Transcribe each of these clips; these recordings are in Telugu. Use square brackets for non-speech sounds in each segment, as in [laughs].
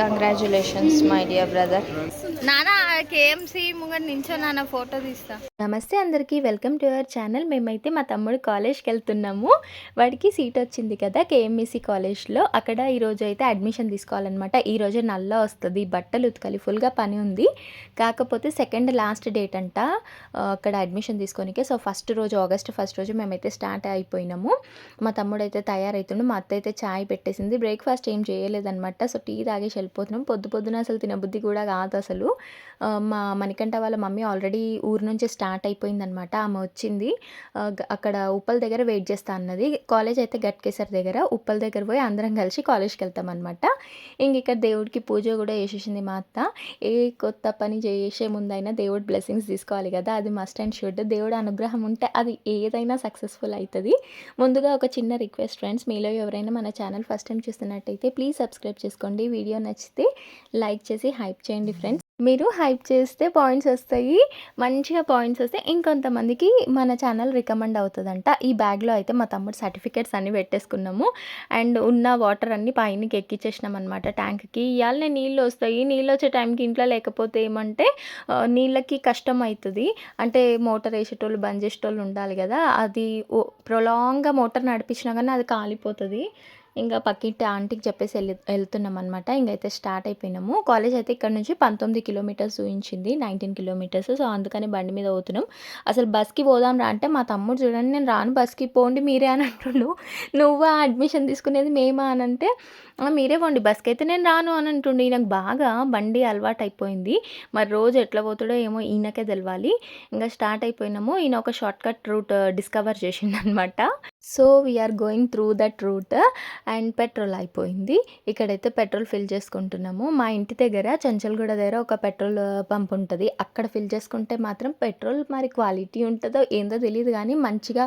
కంగ్రాచులేషన్స్ మై డియర్ బ్రదర్ నానా కేఎంసి నించో నాన్న ఫోటో తీస్తా. నమస్తే అందరికీ వెల్కమ్ టు అవర్ ఛానల్ మేమైతే మా తమ్ముడు కాలేజ్కి వెళ్తున్నాము వాడికి సీట్ వచ్చింది కదా కేఎంఈసి కాలేజ్లో అక్కడ ఈరోజు అయితే అడ్మిషన్ తీసుకోవాలన్నమాట. ఈరోజు నల్ల వస్తుంది బట్టలు ఉతకాలి ఫుల్గా పని ఉంది. కాకపోతే సెకండ్ లాస్ట్ డేట్ అంట అక్కడ అడ్మిషన్ తీసుకోనికే. సో ఫస్ట్ రోజు ఆగస్ట్ ఫస్ట్ రోజు మేమైతే స్టార్ట్ అయిపోయినాము. మా తమ్ముడు అయితే తయారవుతుండు మా అత్త అయితే చాయ్ పెట్టేసింది. బ్రేక్ఫాస్ట్ ఏం చేయలేదన్నమాట. సో టీ తాగేసి వెళ్ళిపోతున్నాం. పొద్దు పొద్దున అసలు తినబుద్ధి కూడా కాదు అసలు. మా మణికంఠ వాళ్ళ మమ్మీ ఆల్రెడీ ఊరు నుంచి స్టార్ట్ అయిపోయిందనమాట ఆమె వచ్చింది. అక్కడ ఉప్పల్ దగ్గర వెయిట్ చేస్తా అన్నది. కాలేజ్ అయితే గట్కేసర్ దగ్గర ఉప్పల్ దగ్గర పోయి అందరం కలిసి కాలేజ్కి వెళ్తామన్నమాట ఇంక ఇక్కడ దేవుడికి పూజ కూడా చేసేసింది మా అత్త. ఏ కొత్త పని చేసే ముందైనా దేవుడు బ్లెస్సింగ్స్ తీసుకోవాలి కదా అది మస్ట్ అండ్ షుడ్ దేవుడు అనుగ్రహం ఉంటే అది ఏదైనా సక్సెస్ఫుల్ అవుతుంది ముందుగా ఒక చిన్న రిక్వెస్ట్ ఫ్రెండ్స్ మీలో ఎవరైనా మన ఛానల్ ఫస్ట్ టైం చూస్తున్నట్టయితే ప్లీజ్ సబ్స్క్రైబ్ చేసుకోండి. వీడియో నచ్చితే లైక్ చేసి హైప్ చేయండి ఫ్రెండ్స్. మీరు హైప్ చేస్తే పాయింట్స్ వస్తాయి. మంచిగా పాయింట్స్ వస్తే ఇంకొంతమందికి మన ఛానల్ రికమెండ్ అవుతుందంట. ఈ బ్యాగ్లో అయితే మా తమ్ముడు సర్టిఫికేట్స్ అన్నీ పెట్టేసుకున్నాము. అండ్ ఉన్న వాటర్ అన్నీ పైనకి ఎక్కించేసినాం అనమాట ట్యాంక్కి. ఇవాళ నీళ్ళు వస్తాయి. నీళ్ళు వచ్చే టైంకి ఇంట్లో లేకపోతే ఏమంటే నీళ్ళకి కష్టం అవుతుంది అంటే మోటార్ వేసేటోళ్ళు బంద్ చేసేటోళ్ళు ఉండాలి కదా. అది ప్రొలాంగ్గా మోటార్ నడిపించినా కానీ అది కాలిపోతుంది. ఇంకా పక్కింటి ఆంటీకి చెప్పేసి వెళ్ళి వెళ్తున్నాం అనమాట ఇంకైతే స్టార్ట్ అయిపోయినాము. కాలేజ్ అయితే ఇక్కడ నుంచి పంతొమ్మిది కిలోమీటర్స్ చూపించింది నైన్టీన్ కిలోమీటర్స్. సో అందుకని బండి మీద పోతున్నాం. అసలు బస్కి పోదాం రా అంటే మా తమ్ముడు చూడండి నేను రాను బస్కి పోండి మీరే అని అంటుండు. నువ్వా అడ్మిషన్ తీసుకునేది మేమా అని అంటే మీరే పోండి బస్కి అయితే నేను రాను అని అంటుండే. ఈయనకు బాగా బండి అలవాటు అయిపోయింది. మరి రోజు ఎట్లా పోతాడో ఏమో ఈయనకే తెలవాలి. ఇంకా స్టార్ట్ అయిపోయినాము. ఈయన ఒక short cut route discover చేసిండనమాట so we are going through that route and petrol అయిపోయింది. ఇక్కడైతే పెట్రోల్ ఫిల్ చేసుకుంటున్నాము. మా ఇంటి దగ్గర చంచల్గూడ దగ్గర ఒక పెట్రోల్ పంప్ ఉంటుంది. అక్కడ ఫిల్ చేసుకుంటే మాత్రం పెట్రోల్ మరి క్వాలిటీ ఉంటుందో ఏందో తెలియదు కానీ మంచిగా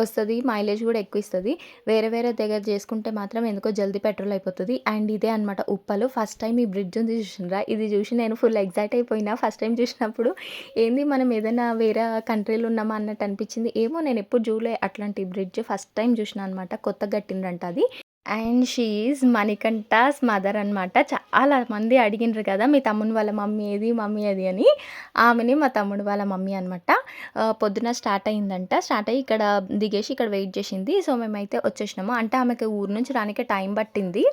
వస్తుంది మైలేజ్ కూడా ఎక్కువ ఇస్తుంది. వేరే వేరే దగ్గర చేసుకుంటే మాత్రం ఎందుకో జల్దీ పెట్రోల్ అయిపోతుంది. అండ్ ఇదే అనమాట ఉప్పలు. ఫస్ట్ టైం ఈ బ్రిడ్జ్ ఉంది చూసినరా? ఇది చూసి నేను ఫుల్ ఎగ్జైట్ అయిపోయినా. ఫస్ట్ టైం చూసినప్పుడు ఏంది మనం ఏదైనా వేరే కంట్రీలో ఉన్నామా అన్నట్టు అనిపించింది. ఏమో నేను ఎప్పుడు చూడలే అట్లాంటి బ్రిడ్జ్ ఫస్ట్ టైం చూసిన అనమాట కొత్త కట్టిండ్రంట అది. అండ్ షీఈస్ మణికంఠాస్ మదర్ అనమాట చాలా మంది అడిగినారు కదా మీ తమ్ముని వాళ్ళ మమ్మీ ఏది మమ్మీ అది అని. ఆమెని మా తమ్ముడు వాళ్ళ మమ్మీ అనమాట పొద్దున స్టార్ట్ అయిందంట. స్టార్ట్ అయ్యి ఇక్కడ దిగేసి ఇక్కడ వెయిట్ చేసింది. సో మేమైతే వచ్చేసినాము. అంటే ఆమెకి ఊరు నుంచి రానికే టైం పట్టింది.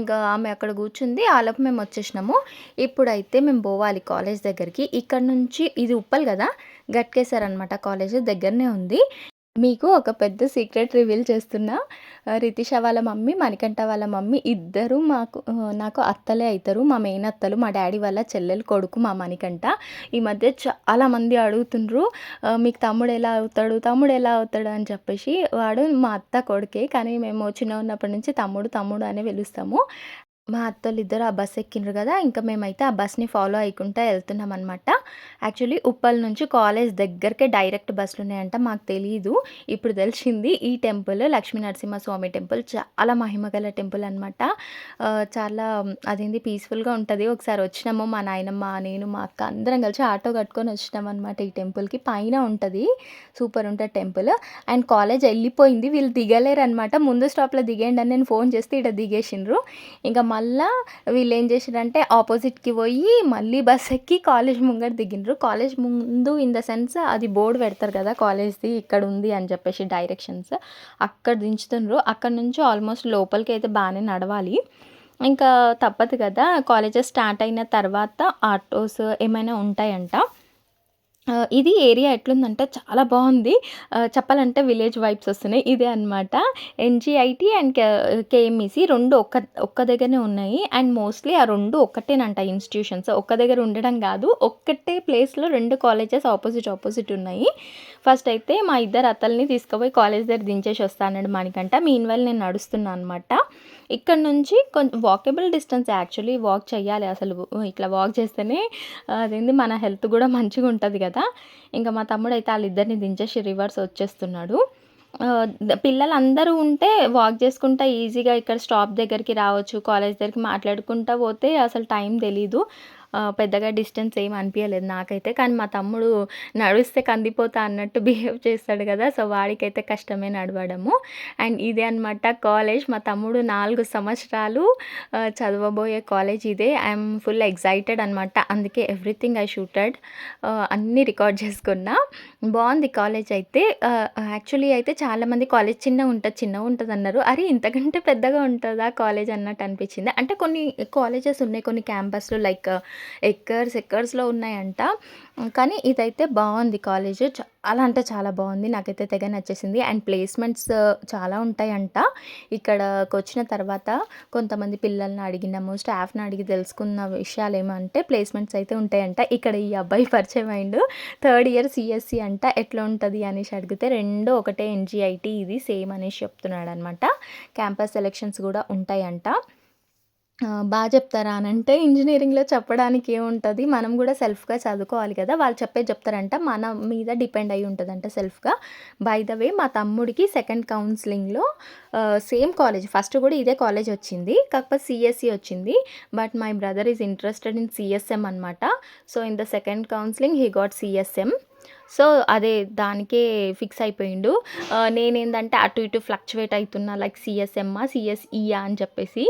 ఇంకా ఆమె అక్కడ కూర్చుంది. ఆలోపు మేము వచ్చేసినాము. ఇప్పుడైతే మేము పోవాలి కాలేజ్ దగ్గరికి. ఇక్కడ నుంచి ఇది ఉప్పల్ కదా గట్కేశారనమాట కాలేజ్ దగ్గరనే ఉంది. మీకు ఒక పెద్ద సీక్రెట్ రివీల్ చేస్తున్నా. రితిష వాళ్ళ మమ్మీ మణికంఠ వాళ్ళ మమ్మీ ఇద్దరు మాకు నాకు అత్తలే అవుతారు మా మెయిన్ అత్తలు మా డాడీ వాళ్ళ చెల్లెలు కొడుకు మా మణికంఠ. ఈ మధ్య చాలామంది అడుగుతుండ్రు మీకు తమ్ముడు ఎలా అవుతాడు? తమ్ముడు ఎలా అవుతాడు? అని చెప్పేసి. వాడు మా అత్త కొడుకే కానీ మేము చిన్న ఉన్నప్పటి నుంచి తమ్ముడు తమ్ముడు అనే పిలుస్తాము. మా అత్తలు ఇద్దరు ఆ బస్ ఎక్కిండ్రు కదా ఇంకా మేమైతే ఆ బస్ని ఫాలో అయ్యకుండా వెళ్తున్నాం అనమాట యాక్చువల్లీ ఉప్పల్ నుంచి కాలేజ్ దగ్గరకే డైరెక్ట్ బస్సులు ఉన్నాయంట మాకు తెలియదు ఇప్పుడు తెలిసింది ఈ టెంపుల్ లక్ష్మీ నరసింహస్వామి టెంపుల్ చాలా మహిమగల టెంపుల్ అనమాట చాలా అదేంది పీస్ఫుల్గా ఉంటుంది. ఒకసారి వచ్చినాము మా నాయనమ్మ నేను మా అక్క అందరం కలిసి ఆటో కట్టుకొని వచ్చినాం అనమాట ఈ టెంపుల్కి. పైన ఉంటుంది సూపర్ ఉంటుంది టెంపుల్. అండ్ కాలేజ్ వెళ్ళిపోయింది వీళ్ళు దిగలేరు అనమాట ముందు స్టాప్లో దిగేయండి అని నేను ఫోన్ చేస్తే ఇక్కడ దిగేసిండ్రు. ఇంకా మళ్ళా వీళ్ళు ఏం చేసారంటే ఆపోజిట్కి పోయి మళ్ళీ బస్ ఎక్కి కాలేజ్ ముంగట దిగిండ్రు. కాలేజ్ ముందు ఇన్ ద సెన్స్ అది బోర్డు పెడతారు కదా కాలేజ్ది ఇక్కడ ఉంది అని చెప్పేసి డైరెక్షన్స్ అక్కడ దించుతుండ్రు. అక్కడ నుంచి ఆల్మోస్ట్ లోపలికి అయితే బాగానే నడవాలి. ఇంకా తప్పదు కదా కాలేజెస్ స్టార్ట్ అయిన తర్వాత ఆటోస్ ఏమైనా ఉంటాయంట. ఇది ఏరియా ఎట్లుందంటే చాలా బాగుంది. చెప్పాలంటే విలేజ్ వైబ్స్ వస్తున్నాయి. ఇదే అనమాట ఎన్జిఐటి అండ్ కేఎంఈసి రెండు ఒక్క ఒక్క దగ్గరనే ఉన్నాయి. అండ్ మోస్ట్లీ ఆ రెండు ఒక్కటేనంట ఇన్స్టిట్యూషన్స్. ఒక్క దగ్గర ఉండడం కాదు. ఒక్కటే ప్లేస్లో రెండు కాలేజెస్ ఆపోజిట్ ఆపోజిట్ ఉన్నాయి. ఫస్ట్ అయితే మా ఇద్దరు అత్తల్ని తీసుకుపోయి కాలేజ్ దగ్గర దించేసి వస్తానండి మనకంట మీన్ నేను నడుస్తున్నాను అనమాట ఇక్కడ నుంచి కొంచెం వాకబుల్ డిస్టెన్స్ యాక్చువల్లీ వాక్ చేయాలి అసలు. ఇట్లా వాక్ చేస్తేనే అదేంది మన హెల్త్ కూడా మంచిగా ఉంటుంది కదా. ఇంకా మా తమ్ముడు అయితే వాళ్ళిద్దరిని దించేసి రివర్స్ వచ్చేస్తున్నాడు. పిల్లలందరూ ఉంటే వాక్ చేసుకుంటా ఈజీగా ఇక్కడ స్టాప్ దగ్గరికి రావచ్చు కాలేజ్ దగ్గరికి మాట్లాడుకుంటా పోతే అసలు టైం తెలీదు. పెద్దగా డిస్టెన్స్ ఏం అనిపించలేదు నాకైతే. కానీ మా తమ్ముడు నడిస్తే కందిపోతా అన్నట్టు [laughs] బిహేవ్ చేస్తాడు కదా సో, వాడికైతే కష్టమే నడవడము. అండ్ ఇదే అనమాట కాలేజ్. మా తమ్ముడు నాలుగు సంవత్సరాలు చదవబోయే కాలేజ్ ఇదే. ఐఎమ్ ఫుల్ ఎగ్జైటెడ్ అనమాట. అందుకే ఎవ్రీథింగ్ ఐ షూటెడ్ అన్నీ రికార్డ్ చేసుకున్నా. బాగుంది కాలేజ్ అయితే. యాక్చువల్లీ అయితే చాలామంది కాలేజ్ చిన్నగా ఉంటుంది చిన్నగా ఉంటుంది అన్నారు అరే! ఇంతకంటే పెద్దగా ఉంటుందా కాలేజ్ అన్నట్టు అనిపించింది. అంటే కొన్ని కాలేజెస్ ఉన్నాయి. కొన్ని క్యాంపస్‌లో లైక్ ఎక్కర్స్ ఎక్కర్స్లో ఉన్నాయంట. కానీ ఇదైతే బాగుంది కాలేజ్ చాలా అంటే చాలా బాగుంది నాకైతే తెగ నచ్చేసింది. అండ్ ప్లేస్‌మెంట్స్ చాలా ఉంటాయంట. ఇక్కడకొచ్చిన తర్వాత కొంతమంది పిల్లల్ని అడిగినాము, స్టాఫ్‌ని అడిగి తెలుసుకున్న విషయాలు ఏమంటే ప్లేస్‌మెంట్స్ అయితే ఉంటాయంట. ఇక్కడ ఈ అబ్బాయి పరిచయం అయిండు. థర్డ్ ఇయర్ సీఎస్‌సి అంట. ఎట్లా ఉంటుంది అనేసి అడిగితే రెండు ఒకటే ఎన్‌జీఐటీ ఇది సేమ్ అనేసి చెప్తున్నాడనమాట. క్యాంపస్ సెలక్షన్స్ కూడా ఉంటాయంట. బాగా చెప్తారా అని అంటే ఇంజనీరింగ్లో చెప్పడానికి ఏముంటుంది మనం కూడా సెల్ఫ్‌గా చదువుకోవాలి కదా! వాళ్ళు చెప్పే చెప్తారంట. మన మీద డిపెండ్ అయ్యి ఉంటుందంట సెల్ఫ్‌గా. బై ద వే మా తమ్ముడికి సెకండ్ కౌన్సిలింగ్లో సేమ్ కాలేజ్ ఫస్ట్ కూడా ఇదే కాలేజ్ వచ్చింది. కాకపోతే సిఎస్సి వచ్చింది. But my brother is interested in CSM అనమాట. So, in the second counselling he got CSM so, అదే దానికే ఫిక్స్ అయిపోయిండు. నేనేందంటే అటు ఇటు ఫ్లక్చువేట్ అవుతున్నా లైక్ సిఎస్ఎమ్మా సిఎస్ఈయా అని చెప్పేసి.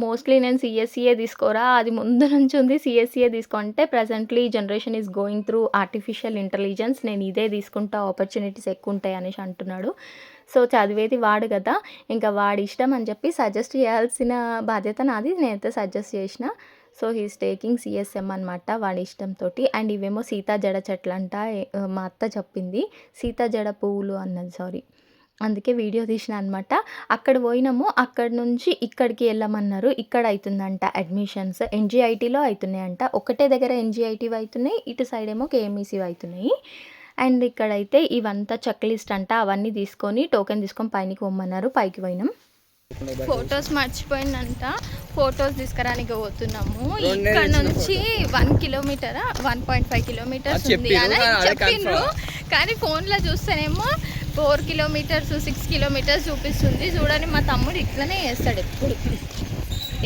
మోస్ట్‌లీ నేను సిఎస్ఈఏ తీసుకోరా అది ముందు నుంచి ఉంది సిఎస్ఈఏ తీసుకుంటే presently presently generation is going through artificial intelligence నేను ఇదే తీసుకుంటా ఆపర్చునిటీస్ ఎక్కువ ఉంటాయి అనేసి అంటున్నాడు. సో, చదివేది వాడు కదా ఇంకా వాడి ఇష్టం అని చెప్పి సజెస్ట్ చేయాల్సిన బాధ్యత నాది. నేనైతే సజెస్ట్ చేసిన. సో, హీస్ టేకింగ్ సిఎస్ఎం అనమాట వాడి ఇష్టంతోటి. అండ్ ఇవేమో సీతా జడ చెట్లంట. మా అత్త చెప్పింది. సీతా జడ పువ్వులు అన్నది సారీ. అందుకే వీడియో తీసిన అనమాట. అక్కడ పోయినాము. అక్కడి నుంచి ఇక్కడికి వెళ్ళమన్నారు ఇక్కడ అవుతుందంట అడ్మిషన్స్. ఎన్జిఐటీలో అవుతున్నాయంట ఒకటే దగ్గర ఎన్జిఐటీవి అవుతున్నాయి ఇటు సైడ్ ఏమో కేఎంఈసీవి అవుతున్నాయి అండ్ ఇక్కడైతే ఇవంతా చెక్ లిస్ట్ అంట. అవన్నీ తీసుకొని టోకెన్ తీసుకొని పైనకి పోమన్నారు పైకి పోయినాం. ఫోటోస్ మర్చిపోయిండంట. ఫోటోస్ తీసుకురానికి పోతున్నాము. ఇక్కడ నుంచి 1 కిలోమీటరా 1.5 కిలోమీటర్స్ అది ఉంది చెప్పిర్రు. అని చెప్పిండ్రు. కానీ ఫోన్‌లో చూస్తేనేమో 4 కిలోమీటర్స్, 6 కిలోమీటర్స్ చూపిస్తుంది. చూడండి మా తమ్ముడు ఇట్లనే చేస్తాడు ఎప్పుడు.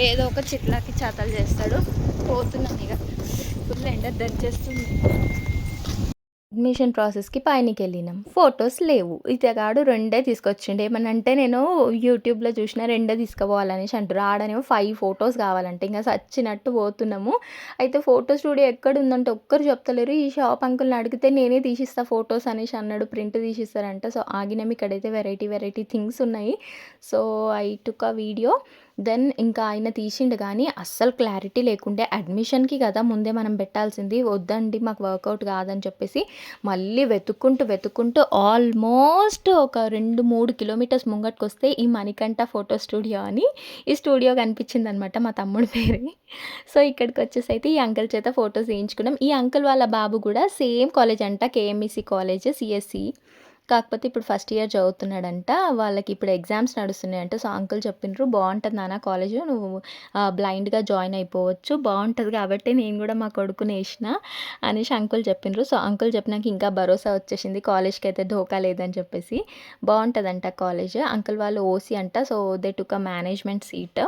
ఏదో ఒక చిట్లాకి చాతలు చేస్తాడు. పోతున్నాం ఇగ. ఫుల్ ఎండ దంచేస్తుంది. అడ్మిషన్ ప్రాసెస్‌కి పైనకెళ్ళినాం. ఫోటోస్ లేవు. ఇతగాడు రెండే తీసుకొచ్చిండు. ఏమనంటే నేను యూట్యూబ్‌లో చూసిన రెండే తీసుకుపోవాలనేసి అంటారు ఆడనేమో ఫైవ్ ఫోటోస్ కావాలంటే ఇంకా సచ్చినట్టు పోతున్నాము. అయితే ఫోటో స్టూడియో ఎక్కడ ఉందంటే ఒక్కరు చెప్తలేరు. ఈ షాప్ అంకుల్‌ని అడిగితే నేనే తీసిస్తా ఫోటోస్ అనేసి అన్నాడు. ప్రింట్ తీసిస్తారంట. సో, ఆగినాం. ఇక్కడైతే వెరైటీ వెరైటీ థింగ్స్ ఉన్నాయి. So, I took video. Then ఇంకా ఆయన తీసిండు కానీ అస్సలు క్లారిటీ లేకుండే అడ్మిషన్‌కి కదా ముందే మనం పెట్టాల్సింది. వద్దండి మాకు వర్కౌట్ కాదని చెప్పేసి మళ్ళీ వెతుక్కుంటూ, వెతుక్కుంటూ ఆల్మోస్ట్ ఒక 2, 3 కిలోమీటర్స్ ముంగటికొస్తే ఈ మణికంఠ ఫోటో స్టూడియో అని ఈ స్టూడియో కనిపించిందనమాట. మా తమ్ముడి పేరే. సో, ఇక్కడికి వచ్చేసి అయితే ఈ అంకుల్ చేత ఫోటోస్ వేయించుకున్నాం ఈ అంకుల్ వాళ్ళ బాబు కూడా సేమ్ కాలేజ్ అంట. కేఎంఈసీ కాలేజ్ సిఎస్సి కాకపోతే ఇప్పుడు ఫస్ట్ ఇయర్ చదువుతున్నాడంట. వాళ్ళకి ఇప్పుడు ఎగ్జామ్స్ నడుస్తున్నాయంట. సో, అంకుల్ చెప్పినారు బాగుంటుంది నాన్న కాలేజ్ నువ్వు బ్లైండ్‌గా జాయిన్ అయిపోవచ్చు. బాగుంటుంది కాబట్టి నేను కూడా మా కొడుకునేసిన అనేసి అంకుల్ చెప్పిండ్రు. సో, అంకుల్ చెప్పినాక ఇంకా భరోసా వచ్చేసింది. కాలేజ్కి అయితే ధోకా లేదని చెప్పేసి. బాగుంటుందంట కాలేజ్ అంకుల్ వాళ్ళు ఓసీ అంట. So, they took a management seat.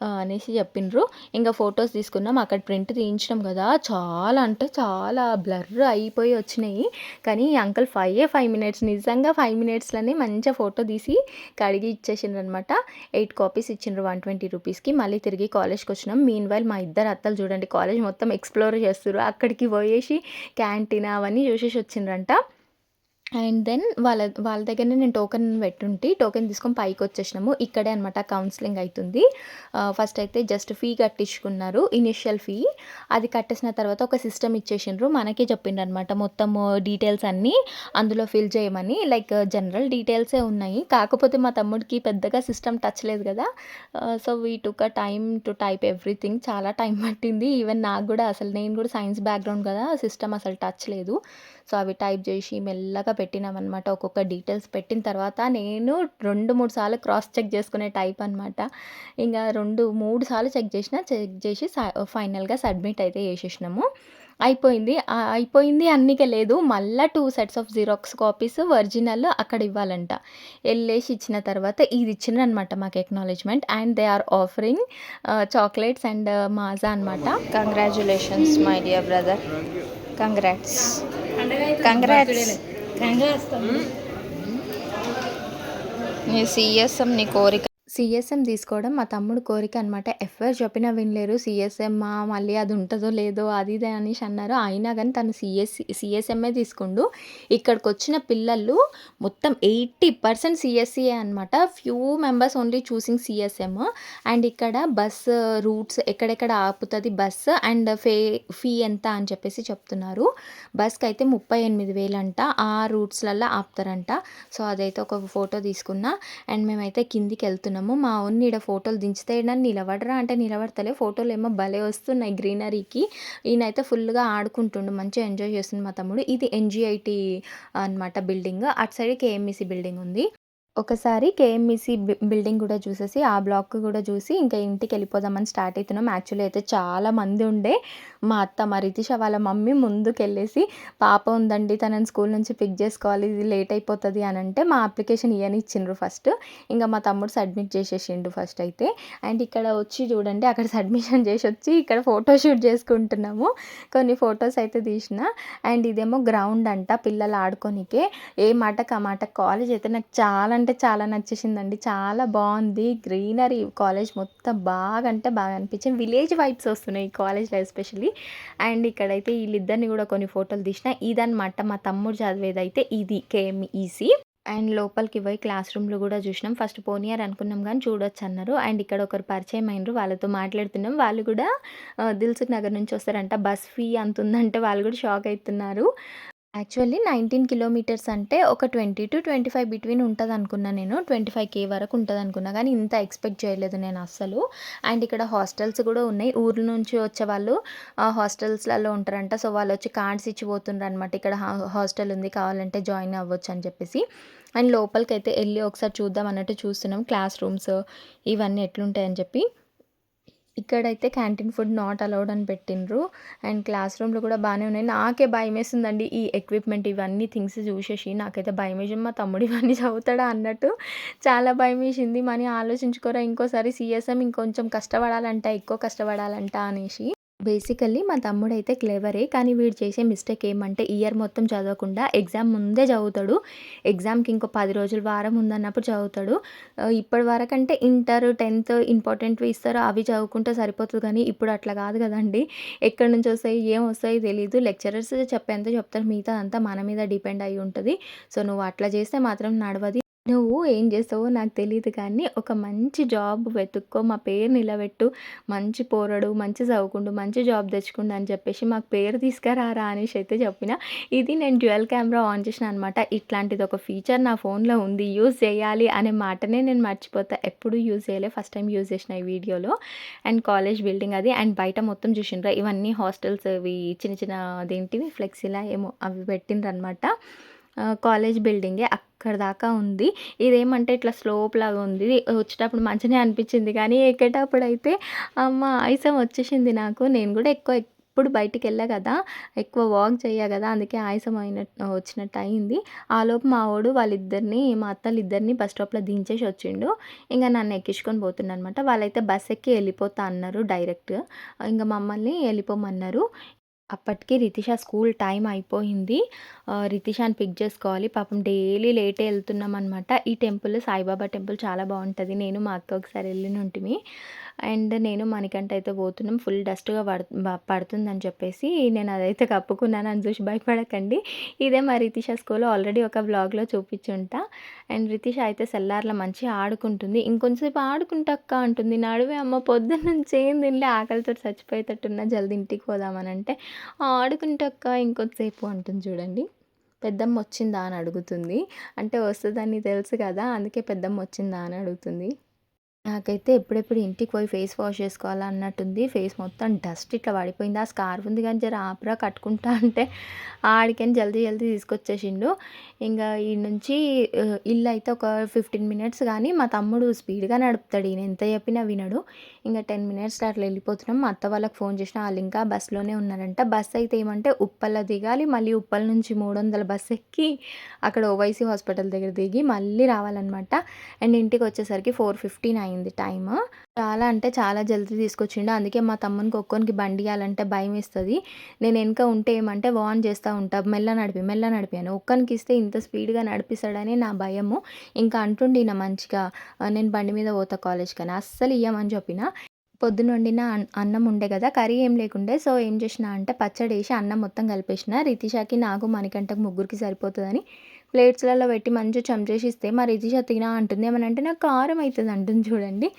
అనేసి చెప్పిండ్రు. ఇంకా ఫొటోస్ తీసుకున్నాం. అక్కడ ప్రింట్ తీయించినాం కదా చాలా అంటే చాలా బ్లర్ అయిపోయి వచ్చినాయి. కానీ ఈ అంకుల్ ఫైవ్ ఫైవ్ మినిట్స్ నిజంగా ఫైవ్ మినిట్స్‌లోనే మంచిగా ఫోటో తీసి కడిగి ఇచ్చేసిండ్రనమాట. ఎయిట్ కాపీస్ ఇచ్చిండ్రు 120 రూపీస్‌కి. మళ్ళీ తిరిగి కాలేజ్కి వచ్చినాం మీన్ వైల్ మా ఇద్దరు అత్తలు చూడండి కాలేజ్ మొత్తం ఎక్స్‌ప్లోర్ చేస్తుర్రు. అక్కడికి పోయేసి క్యాంటీన్ అవన్నీ చూసేసి వచ్చిండ్రంట. అండ్ దెన్ వాళ్ళ వాళ్ళ దగ్గరనే నేను టోకెన్ పెట్టుంటే టోకెన్ తీసుకొని పైకి వచ్చేసినాము ఇక్కడే అనమాట కౌన్సిలింగ్ అవుతుంది ఫస్ట్ అయితే జస్ట్ ఫీ కట్టించుకున్నారు. Initial fee. అది కట్టేసిన తర్వాత ఒక సిస్టమ్ ఇచ్చేసిండ్రు. మనకే చెప్పిండ్రనమాట మొత్తం డీటెయిల్స్ అన్నీ అందులో ఫిల్ చేయమని. లైక్ జనరల్ డీటెయిల్సే ఉన్నాయి. కాకపోతే మా తమ్ముడికి పెద్దగా సిస్టమ్ టచ్ లేదు కదా so, we took a time to type everything. చాలా టైం పట్టింది. ఈవెన్ నాకు కూడా అసలు నేను కూడా సైన్స్ బ్యాక్‌గ్రౌండ్ కదా సిస్టమ్ అసలు టచ్ లేదు. సో, అవి టైప్ చేసి మెల్లగా పెట్టినామన్నమాట ఒక్కొక్క డీటెయిల్స్ పెట్టిన తర్వాత నేను 2, 3 సార్లు క్రాస్ చెక్ చేసుకునే టైప్ అనమాట. ఇంకా రెండు మూడు సార్లు చెక్ చేసినా చెక్ చేసి ఫైనల్‌గా సబ్మిట్ అయితే చేసేసినాము. అయిపోయింది. అయిపోయింది అన్నికే లేదు. మళ్ళా two sets of xerox copies original అక్కడ ఇవ్వాలంట. వెళ్ళేసి ఇచ్చిన తర్వాత ఇది ఇచ్చిర్రనమాట మాకు acknowledgement and they are offering chocolates and Maaza అనమాట. Congratulations my dear brother congrats congrats నీ సీఎస్ఎం నీ కోరిక సిఎస్ఎం తీసుకోవడం మా తమ్ముడు కోరిక అనమాట. ఎఫ్ఆర్ చెప్పినా వినలేరు. సీఎస్ఎమ్మా మళ్ళీ అది ఉంటుందో లేదో అది ఇది అనేసి అన్నారు. అయినా కానీ తను సీఎస్ సిఎస్ఎంఏ తీసుకుండు. ఇక్కడికి వచ్చిన పిల్లలు మొత్తం ఎయిటీ పర్సెంట్ సిఎస్సిఏ అనమాట. Few members only choosing CSM and ఇక్కడ బస్ రూట్స్ ఎక్కడెక్కడ ఆపుతుంది బస్ అండ్ ఫే ఫీ ఎంత అని చెప్పేసి చెప్తున్నారు. బస్‌కైతే 38,000 అంట. ఆ రూట్స్లలో ఆపుతారంట. సో, అదైతే ఒక ఫోటో తీసుకున్నా. అండ్ మేమైతే కిందికెళ్తున్నాము. మా వోడిని ఈడ ఫోటోలు దించితే నన్ను నిలబడరా అంటే నిలబడతలే. ఫోటోలు ఏమో భలే వస్తున్నాయి గ్రీనరీకి. ఈయనైతే ఫుల్‌గా ఆడుకుంటుండు. మంచిగా ఎంజాయ్ చేస్తుండు మా తమ్ముడు. ఇది ఎన్జిఐటి అనమాట బిల్డింగ్. అటు సైడ్ కేఎంఈసి బిల్డింగ్ ఉంది. ఒకసారి కేఎంఈసీ బిల్డింగ్ కూడా చూసేసి, ఆ బ్లాక్ కూడా చూసి ఇంకా ఇంటికి వెళ్ళిపోదామని స్టార్ట్ అవుతున్నాం యాక్చువల్లీ అయితే చాలా మంది ఉండే. మా అత్త, మా రితిష వాళ్ళ మమ్మీ ముందుకెళ్ళేసి పాప ఉందండి తనని స్కూల్ నుంచి పిక్ చేసుకోవాలి. ఇది లేట్ అయిపోతుంది అని అంటే మా అప్లికేషన్ ఇయ్యనిచ్చిండ్రు ఫస్ట్. ఇంకా మా తమ్ముడు సబ్మిట్ చేసేసిండు ఫస్ట్ అయితే. అండ్ ఇక్కడ వచ్చి చూడండి అక్కడ సబ్మిషన్ వచ్చి ఇక్కడ ఫోటో షూట్ చేసుకుంటున్నాము. కొన్ని ఫొటోస్ అయితే తీసిన. అండ్ ఇదేమో గ్రౌండ్ అంట పిల్లలు ఆడుకోనీకే. ఏ మాటకు ఆ మాట కాలేజ్ అయితే నాకు చాలా అంటే చాలా నచ్చేసిందండి. చాలా బాగుంది గ్రీనరీ కాలేజ్ మొత్తం బాగా అంటే బాగా అనిపించింది. విలేజ్ వైబ్స్ వస్తున్నాయి ఈ కాలేజ్‌లో ఎస్పెషల్లీ. అండ్ ఇక్కడైతే వీళ్ళిద్దరిని కూడా కొన్ని ఫోటోలు తీసిన. ఇదనమాట మా తమ్ముడు చదివేదైతే ఇది కేఎంఈసీ. అండ్ లోపలికి పోయి క్లాస్ రూమ్‌లో కూడా చూసినాం. ఫస్ట్ పోనీయర్ అనుకున్నాం కానీ చూడొచ్చు అన్నారు అండ్ ఇక్కడ ఒకరు పరిచయం అయినరు వాళ్ళతో మాట్లాడుతున్నాం. వాళ్ళు కూడా దిల్సుఖ్ నగర్ నుంచి వస్తారంట. బస్ ఫీ అంతుందంటే వాళ్ళు కూడా షాక్ అవుతున్నారు యాక్చువల్లీ 19 కిలోమీటర్స్ అంటే ఒక 20-25 బిట్వీన్ ఉంటదనుకున్నా నేను. 25,000 వరకు ఉంటుంది అనుకున్నా కానీ ఇంత ఎక్స్‌పెక్ట్ చేయలేదు నేను అస్సలు. అండ్ ఇక్కడ హాస్టల్స్ కూడా ఉన్నాయి. ఊర్ల నుంచి వచ్చే వాళ్ళు హాస్టల్స్‌లలో ఉంటారంట. సో, వాళ్ళు వచ్చి కార్డ్స్ ఇచ్చి పోతుండ్రనమాట. ఇక్కడ హా హాస్టల్ ఉంది కావాలంటే జాయిన్ అవ్వచ్చు అని చెప్పేసి. అండ్ లోపలికి అయితే వెళ్ళి ఒకసారి చూద్దాం అన్నట్టు చూస్తున్నాం. క్లాస్ రూమ్స్ ఇవన్నీ ఎట్లుంటాయని చెప్పి. ఇక్కడైతే క్యాంటీన్ ఫుడ్ నాట్ అలౌడ్ అని పెట్టిండ్రు. అండ్ క్లాస్ రూమ్‌లో కూడా బాగానే ఉన్నాయి. నాకే భయం వేస్తుందండి ఈ ఎక్విప్‌మెంట్ ఇవన్నీ థింగ్స్ చూసేసి. నాకైతే భయం వేసి మా తమ్ముడు ఇవన్నీ చదువుతాడా అన్నట్టు చాలా భయం వేసింది మనీ ఆలోచించుకోరా ఇంకోసారి సీఎస్ఎం ఇంకొంచెం కష్టపడాలంట, ఎక్కువ కష్టపడాలంట అనేసి. బేసికల్లీ మా తమ్ముడైతే క్లెవరే. కానీ వీడు చేసే మిస్టేక్ ఏమంటే ఇయర్ మొత్తం చదవకుండా ఎగ్జామ్ ముందే చదువుతాడు. ఎగ్జామ్‌కి ఇంకో పది రోజులు, వారం ఉందన్నప్పుడు చదువుతాడు. ఇప్పటి వరకంటే ఇంటర్, 10థ్ ఇంపార్టెంట్‌వి ఇస్తారు. అవి చదువుకుంటే సరిపోతుంది కానీ ఇప్పుడు అట్లా కాదు కదండి ఎక్కడి నుంచి వస్తాయి, ఏం వస్తాయో తెలియదు లెక్చరర్స్ చెప్పేంత చెప్తారు. మిగతాదంతా మన మీద డిపెండ్ అయి ఉంటుంది సో, నువ్వు అట్లా చేస్తే మాత్రం నడవది. నువ్వు ఏం చేస్తావో నాకు తెలియదు కానీ ఒక మంచి జాబ్ వెతుక్కో. మా పేరు నిలబెట్టు. మంచి పోరడు, మంచి చదువుకుండు, మంచి జాబ్ తెచ్చుకుండు అని చెప్పేసి మాకు పేరు తీసుకురారా అనేసి అయితే చెప్పిన. ఇది నేను డ్యూయల్ కెమెరా ఆన్ చేసినా అనమాట. ఇట్లాంటిది ఒక ఫీచర్ నా ఫోన్‌లో ఉంది. యూజ్ చేయాలి అనే మాటనే నేను మర్చిపోతా. ఎప్పుడు యూజ్ చేయలే. ఫస్ట్ టైం యూజ్ చేసిన ఈ వీడియోలో. అండ్ కాలేజ్ బిల్డింగ్ అది. అండ్ బయట మొత్తం చూసిండ్రా ఇవన్నీ హాస్టల్స్ ఇవి చిన్న చిన్న అదేంటివి ఫ్లెక్సీలా ఏమో అవి పెట్టిండ్రనమాట. కాలేజ్ బిల్డింగే అక్కడ దాకా ఉంది. ఇదేమంటే ఇట్లా స్లోప్ లాగా ఉంది. వచ్చేటప్పుడు మంచిగా అనిపించింది కానీ ఎక్కేటప్పుడు అయితే అమ్మ ఆయాసం వచ్చేసింది నాకు. నేను కూడా ఎక్కువ ఎప్పుడు బయటికెళ్ళా కదా! ఎక్కువ వాక్ చేయా కదా! అందుకే ఆయాసం అయిన వచ్చినట్టు అయింది. ఆలోపు మా వాడు వాళ్ళిద్దరిని మా అత్తలు ఇద్దరిని బస్ స్టాప్‌లో దించేసి వచ్చిండు. ఇంకా నన్ను ఎక్కించుకొని పోతుండనమాట. వాళ్ళైతే బస్ ఎక్కి వెళ్ళిపోతా అన్నారు డైరెక్ట్. ఇంకా మమ్మల్ని వెళ్ళిపోమన్నారు. అప్పటికి రితిష స్కూల్ టైం అయిపోయింది. రితిషాని పిక్ చేసుకోవాలి. పాపం డైలీ లేటే వెళ్తున్నామనమాట. ఈ టెంపుల్ సాయిబాబా టెంపుల్ చాలా బాగుంటుంది నేను మా అక్క ఒకసారి వెళ్ళినుంటిమి. అండ్ నేను మణికంఠ అయితే పోతున్నాం. ఫుల్ డస్ట్‌గా పడు పడుతుందని చెప్పేసి నేను అదైతే కప్పుకున్నాను. అని చూసి భయపడకండి. ఇదే మా రితిష స్కూల్ ఆల్రెడీ ఒక వ్లాగ్‌లో చూపించుంటా. అండ్ రితిష అయితే సెల్లార్లో మంచిగా ఆడుకుంటుంది. ఇంకొంచెంసేపు ఆడుకుంటా అంటుంది. నడువే అమ్మ పొద్దున్నుంచి ఏం తినలే ఆకలితో చచ్చిపోయేటట్టున్నా జల్ది ఇంటికి పోదామనంటే ఆడుకుంటా అక్క ఇంకొంచెంసేపు అంటుంది చూడండి. పెద్దమ్మ వచ్చిందా అని అడుగుతుంది. అంటే వస్తుందని తెలుసు కదా! అందుకే పెద్దమ్మ వచ్చిందా అని అడుగుతుంది. నాకైతే ఎప్పుడెప్పుడు ఇంటికి పోయి ఫేస్ వాష్ చేసుకోవాలా అన్నట్టుంది ఫేస్ మొత్తం డస్ట్ ఇట్లా పడిపోయింది. ఆ స్కార్ఫ్ ఉంది కానీ జర ఆపరా కట్టుకుంటా అంటే ఆడికని జల్దీ జల్దీ తీసుకొచ్చేసిండు. ఇంకా ఈ నుంచి ఇల్లు అయితే ఒక ఫిఫ్టీన్ మినిట్స్ కానీ మా తమ్ముడు స్పీడ్గా నడుపుతాడు. ఈయన ఎంత చెప్పినా వినడు. ఇంకా టెన్ మినిట్స్ అట్లా వెళ్ళిపోతున్నాం. మా అత్త వాళ్ళకి ఫోన్ చేసిన వాళ్ళు ఇంకా బస్సులోనే ఉన్నారంట. బస్ అయితే ఏమంటే ఉప్పల్లో దిగాలి. మళ్ళీ ఉప్పల్ నుంచి మూడు వందల బస్ ఎక్కి అక్కడ ఓవైసీ హాస్పిటల్ దగ్గర దిగి మళ్ళీ రావాలన్నమాట. అండ్ ఇంటికి వచ్చేసరికి ఫోర్ ఫిఫ్టీన్ అయింది టైమ్. చాలా అంటే చాలా జల్దీ తీసుకొచ్చిండు. అందుకే మా తమ్మునికి ఒక్కొనికి బండి ఇవ్వాలంటే భయం వేస్తుంది. నేను వెనక ఉంటే ఏమంటే వార్న్ చేస్తూ ఉంటా మెల్ల నడిపి మెల్ల నడిపి అని. ఒక్కనికి ఇస్తే ఇంత స్పీడ్గా నడిపిస్తాడని నా భయము. ఇంకా అంటుండి నా మంచిగా నేను బండి మీద పోతా కాలేజ్ కానీ అస్సలు ఇయ్యమని చెప్పిన. పొద్దున వండిన అన్నం ఉండే కదా కర్రీ ఏం లేకుండే. సో ఏం చేసిన అంటే పచ్చడి వేసి అన్నం మొత్తం కలిపేసిన. రితిషాకి నాకు మనకంటే ముగ్గురికి సరిపోతుందని ప్లేట్స్లలో పెట్టి మంచిగా చంచేసి ఇస్తే మరి ఇది తినా అంటుంది. ఏమనంటే నాకు కారం అవుతుంది అంటుంది చూడండి.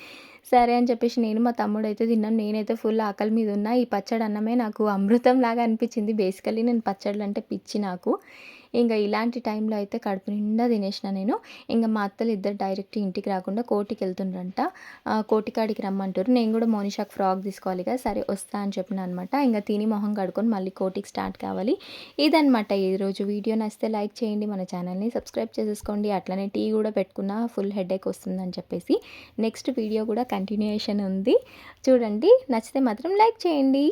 సరే అని చెప్పేసి నేను మా తమ్ముడు అయితే తిన్నాం. నేనైతే ఫుల్ ఆకలి మీద ఉన్నా. ఈ పచ్చడి అన్నమే నాకు అమృతం లాగా అనిపించింది. బేసికలీ నేను పచ్చళ్ళు అంటే పిచ్చి నాకు. ఇంకా ఇలాంటి టైంలో అయితే కడుపు నిండా తినేసిన నేను. ఇంకా మా అత్తలు ఇద్దరు డైరెక్ట్ ఇంటికి రాకుండా కోటికి వెళ్తుండ్రంట. కోటికాడికి రమ్మంటారు నేను కూడా మోనిషాకి ఫ్రాక్ తీసుకోవాలి కదా సరే వస్తా అని చెప్పిన అనమాట ఇంకా తిని మొహం కడుకొని మళ్ళీ కోటికి స్టార్ట్ కావాలి. ఇదనమాట ఈరోజు వీడియో. నచ్చితే లైక్ చేయండి మన ఛానల్ని సబ్స్క్రైబ్ చేసేసుకోండి. అట్లనే టీ కూడా పెట్టుకున్న ఫుల్ హెడేక్ వస్తుందని చెప్పేసి. నెక్స్ట్ వీడియో కూడా కంటిన్యూయేషన్ ఉంది. చూడండి నచ్చితే మాత్రం లైక్ చేయండి.